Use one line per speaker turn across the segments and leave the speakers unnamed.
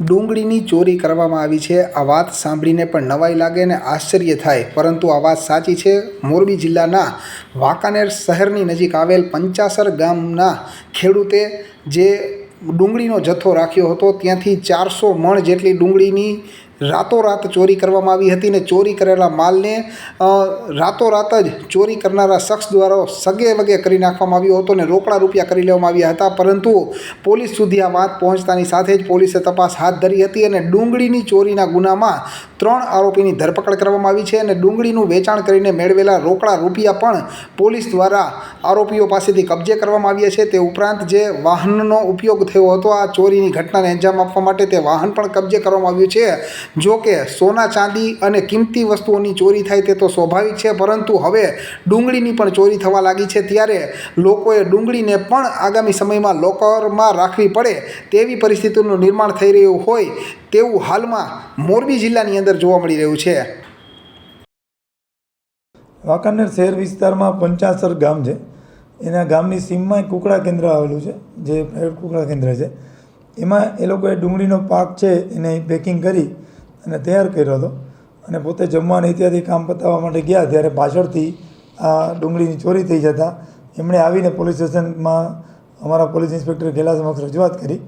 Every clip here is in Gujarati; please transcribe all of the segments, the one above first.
ડુંગળીની ચોરી કરવામાં આવી છે. આ વાત સાંભળીને પણ નવાઈ લાગે અને આશ્ચર્ય થાય. પરંતુ આ વાત સાચી છે. મોરબી જિલ્લાના વાંકાનેર શહેરની નજીક આવેલ પંચાસર ગામના ખેડૂતે જે ડુંગળીનો જથ્થો રાખ્યો હતો, ત્યાંથી ચારસો મણ જેટલી ડુંગળીની રાતોરાત ચોરી કરવામાં આવી હતી ને ચોરી કરેલા માલને રાતોરાત જ ચોરી કરનારા શખ્સ દ્વારા સગે વગે કરી નાખવામાં આવ્યો હતો ને રોકડા રૂપિયા કરી લેવામાં આવ્યા હતા. પરંતુ પોલીસ સુધી આ વાત પહોંચતાની સાથે જ પોલીસે તપાસ હાથ ધરી હતી અને ડુંગળીની ચોરીના ગુનામાં ત્રણ આરોપીની ધરપકડ કરવામાં આવી છે અને ડુંગળીનું વેચાણ કરીને મેળવેલા રોકડા રૂપિયા પણ પોલીસ દ્વારા આરોપીઓ પાસેથી કબજે કરવામાં આવ્યા છે. તે ઉપરાંત જે વાહનનો ઉપયોગ થયો હતો, આ ચોરીની ઘટનાને અંજામ આપવા માટે તે વાહન પણ કબજે કરવામાં આવ્યું છે. જો કે સોના ચાંદી અને કિંમતી વસ્તુઓની ચોરી થાય તે તો સ્વાભાવિક છે, પરંતુ હવે ડુંગળીની પણ ચોરી થવા લાગી છે ત્યારે લોકોએ ડુંગળીને પણ આગામી સમયમાં લોકરમાં રાખવી પડે તેવી પરિસ્થિતિનું નિર્માણ થઈ રહ્યું હોય તેવું હાલમાં મોરબી જિલ્લાની અંદર જોવા મળી રહ્યું છે.
વાંકાનેર શહેર વિસ્તારમાં પંચાસર ગામ છે. એના ગામની સીમમાં કુકડા કેન્દ્ર આવેલું છે, જે પ્રાઇવેટ કુકડા કેન્દ્ર છે. એમાં એ લોકોએ ડુંગળીનો પાક છે એને પેકિંગ કરી અને તૈયાર કર્યો હતો. અને પોતે જમવાને ઇત્યાદિ કામ પતાવવા માટે ગયા ત્યારે પાછળથી આ ડુંગળીની ચોરી થઈ જતાં એમણે આવીને પોલીસ સ્ટેશનમાં અમારા પોલીસ ઇન્સ્પેક્ટર ઘેલા સમક્ષ રજૂઆત કરી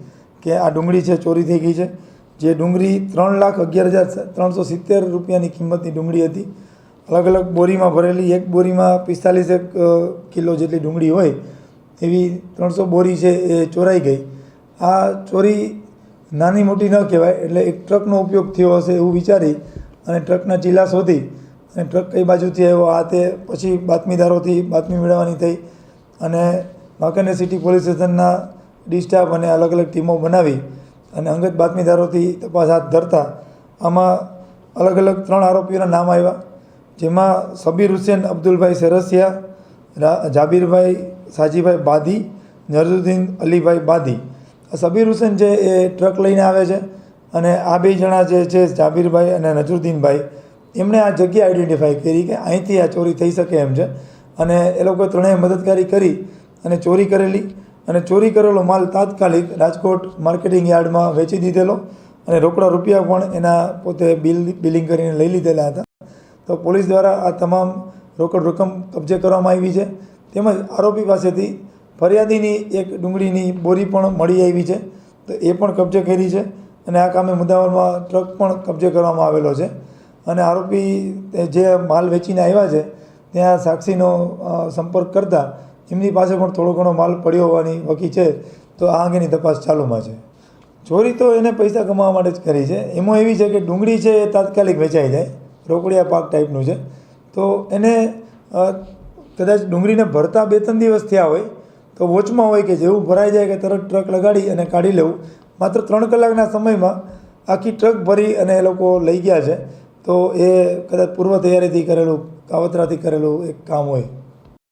કે આ ડુંગળી છે, ચોરી થઈ ગઈ છે. જે ડુંગળી ત્રણ લાખ અગિયાર હજાર ત્રણસો સિત્તેર રૂપિયાની કિંમતની ડુંગળી હતી. અલગ અલગ બોરીમાં ભરેલી, એક બોરીમાં પિસ્તાલીસ એક કિલો જેટલી ડુંગળી હોય એવી ત્રણસો બોરી છે એ ચોરાઈ ગઈ. આ ચોરી નાની મોટી ન કહેવાય, એટલે એક ટ્રકનો ઉપયોગ થયો હશે એવું વિચારી અને ટ્રકના ચીલા શોધી અને ટ્રક કઈ બાજુથી આવ્યો, આ તે પછી બાતમીદારોથી બાતમી મેળવવાની થઈ અને વાંકાનેર સિટી પોલીસ સ્ટેશનના ડિસ્ટાફ અને અલગ અલગ ટીમો બનાવી અને અંગત બાતમીદારોથી તપાસ હાથ ધરતા. આમાં અલગ અલગ ત્રણ આરોપીઓના નામ આવ્યા, જેમાં સબીર હુસેન, અબ્દુલભાઈ સરસિયા જાબીરભાઈ સાજીભાઈ બાદી નરજુદ્દીન અલીભાઈ આ સબીર હુસેન છે એ ટ્રક લઈને આવે છે અને આ બે જણા જે છે જાબીરભાઈ અને નજરુદ્દીનભાઈ, એમણે આ જગ્યા આઈડેન્ટિફાઈ કરી કે અહીંથી આ ચોરી થઈ શકે એમ છે. અને એ લોકોએ ત્રણેય મદદગારી કરી અને ચોરી કરેલી. અને ચોરી કરેલો માલ તાત્કાલિક રાજકોટ માર્કેટિંગ યાર્ડમાં વેચી દીધેલો અને રોકડા રૂપિયા પણ એના પોતે બિલ, બિલિંગ કરીને લઈ લીધેલા હતા. તો પોલીસ દ્વારા આ તમામ રોકડ રકમ કબજે કરવામાં આવી છે. તેમજ આરોપી પાસેથી ફરિયાદીની એક ડુંગળીની બોરી પણ મળી આવી છે, તો એ પણ કબજે કરી છે અને આ કામે મુદ્દાવરમાં ટ્રક પણ કબજે કરવામાં આવેલો છે. અને આરોપી જે માલ વેચીને આવ્યા છે, ત્યાં સાક્ષીનો સંપર્ક કરતા એમની પાસે પણ થોડો ઘણો માલ પડ્યો હોવાની વકી છે, તો આ અંગેની તપાસ ચાલુમાં છે. ચોરી તો એને પૈસા કમાવા માટે જ કરી છે. એમાં એવી છે કે ડુંગળી છે એ તાત્કાલિક વેચાઈ જાય, રોકડિયા પાક ટાઈપનું છે. તો એને કદાચ ડુંગળીને ભરતા બે ત્રણ દિવસ થયા હોય તો વોચમાં હોય કે જેવું ભરાઈ જાય કે તરત ટ્રક લગાડી અને કાઢી લેવું. માત્ર ત્રણ કલાકના સમયમાં આખી ટ્રક ભરી અને એ લોકો લઈ ગયા છે. તો એ કદાચ પૂર્વ તૈયારીથી કરેલું, કાવતરાથી કરેલું એક કામ હોય.